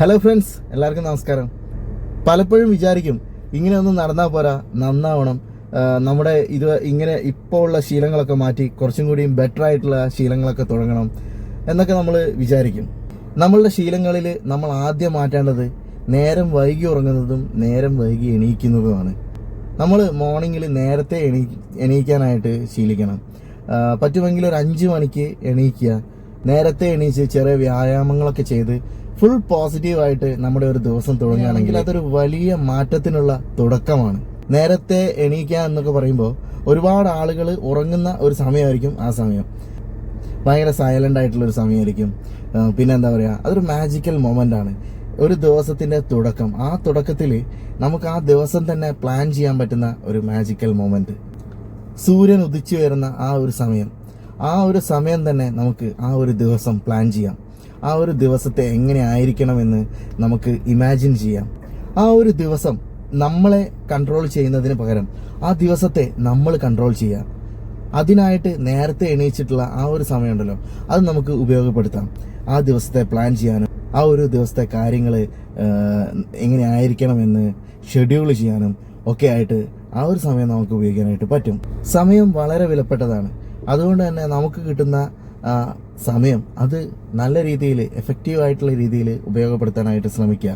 Hello friends എല്ലാവർക്കും നമസ്കാരം. പലപ്പോഴും വിചാരിക്കും ഇങ്ങനെ ഒന്നും നടന്നാൽ പോരാ നന്നാവണം. നമ്മുടെ ഇത് ഇങ്ങനെ ഇപ്പോൾ ഉള്ള ശീലങ്ങളൊക്കെ മാറ്റി കുറച്ചും കൂടിയും ബെറ്റർ ആയിട്ടുള്ള ശീലങ്ങളൊക്കെ തുടങ്ങണം എന്നൊക്കെ നമ്മൾ വിചാരിക്കും. നമ്മളുടെ ശീലങ്ങളിൽ നമ്മൾ ആദ്യം മാറ്റേണ്ടത് നേരം വൈകി ഉറങ്ങുന്നതും നേരം വൈകി എണീക്കുന്നതുമാണ്. നമ്മൾ മോർണിംഗിൽ നേരത്തെ എണീ എണീക്കാനായിട്ട് ശീലിക്കണം. പറ്റുമെങ്കിൽ ഒരു അഞ്ച് മണിക്ക് എണീക്കുക. നേരത്തെ എണീച്ച് ചെറിയ വ്യായാമങ്ങളൊക്കെ ചെയ്ത് ഫുൾ പോസിറ്റീവായിട്ട് നമ്മുടെ ഒരു ദിവസം തുടങ്ങുകയാണെങ്കിൽ അതൊരു വലിയ മാറ്റത്തിനുള്ള തുടക്കമാണ്. നേരത്തെ എണീക്കുക എന്നൊക്കെ പറയുമ്പോൾ ഒരുപാട് ആളുകൾ ഉറങ്ങുന്ന ഒരു സമയമായിരിക്കും ആ സമയം. ഭയങ്കര സൈലന്റ് ആയിട്ടുള്ള ഒരു സമയമായിരിക്കും. പിന്നെ എന്താ പറയുക അതൊരു മാജിക്കൽ മൊമെന്റ് ആണ്. ഒരു ദിവസത്തിന്റെ തുടക്കം. ആ തുടക്കത്തിൽ നമുക്ക് ആ ദിവസം തന്നെ പ്ലാൻ ചെയ്യാൻ പറ്റുന്ന ഒരു മാജിക്കൽ മൊമെന്റ് സൂര്യൻ ഉദിച്ചു വരുന്ന ആ ഒരു സമയം. ആ ഒരു സമയം തന്നെ നമുക്ക് ആ ഒരു ദിവസം പ്ലാൻ ചെയ്യാം. ആ ഒരു ദിവസത്തെ എങ്ങനെ ആയിരിക്കണമെന്ന് നമുക്ക് ഇമാജിൻ ചെയ്യാം. ആ ഒരു ദിവസം നമ്മളെ കൺട്രോൾ ചെയ്യുന്നതിന് പകരം ആ ദിവസത്തെ നമ്മൾ കൺട്രോൾ ചെയ്യുക അതിനായിട്ട് നേരത്തെ എണീച്ചിട്ടുള്ള ആ ഒരു സമയമുണ്ടല്ലോ അത് നമുക്ക് ഉപയോഗപ്പെടുത്താം. ആ ദിവസത്തെ പ്ലാൻ ചെയ്യാനും ആ ഒരു ദിവസത്തെ കാര്യങ്ങൾ എങ്ങനെ ആയിരിക്കണമെന്ന് ഷെഡ്യൂൾ ചെയ്യാനും ഒക്കെ ആയിട്ട് ആ ഒരു സമയം നമുക്ക് ഉപയോഗിക്കാനായിട്ട് പറ്റും. സമയം വളരെ വിലപ്പെട്ടതാണ്. അതുകൊണ്ട് തന്നെ നമുക്ക് കിട്ടുന്ന സമയം അത് നല്ല രീതിയിൽ എഫക്റ്റീവ് ആയിട്ടുള്ള രീതിയിൽ ഉപയോഗപ്പെടുത്താനായിട്ട് ശ്രമിക്കുക.